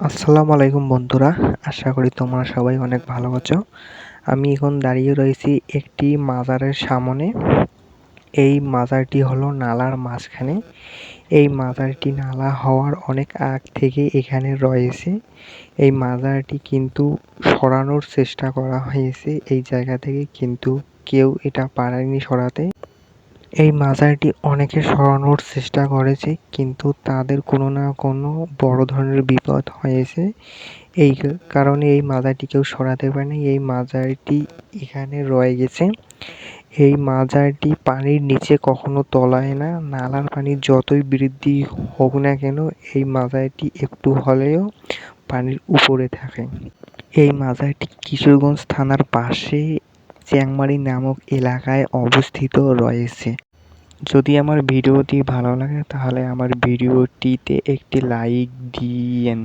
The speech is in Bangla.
আসসালামু আলাইকুম বন্ধুরা, আশা করি তোমরা সবাই অনেক ভালো আছো। আমি এখন দাঁড়িয়ে রয়েছি একটি মাজারের সামনে। এই মাজারটি হলো নালার মাঝখানে। এই মাজারটি নালা হওয়ার অনেক আগ থেকে এখানে রয়েছে। এই মাজারটি কিন্তু সরানোর চেষ্টা করা হয়েছে। এই জায়গা থেকে কিন্তু কেউ এটা পারেনি সরাতে। এই মাজারটি অনেকে সরানোর চেষ্টা করেছে, কিন্তু তাদের কোনো না কোনো বড় ধরনের বিপদ হয়েছে। এই কারণে এই মাজারটি কেউ সরাতে পারেনি। এই মাজারটি এখানে রয়ে গেছে। এই মাজারটি পানির নিচে কখনো তলায় না, নালার পানি যতই বৃদ্ধি হোক না কেন, এই মাজারটি একটু হলেও পানির উপরে থাকে। এই মাজারটি কিশোরগঞ্জ থানার পাশে চ্যাংমারি নামক এলাকায় অবস্থিত রয়েছে। যদি আমার ভিডিওটি ভালো লাগে, তাহলে আমার ভিডিওটিতে একটি লাইক দিয়েন।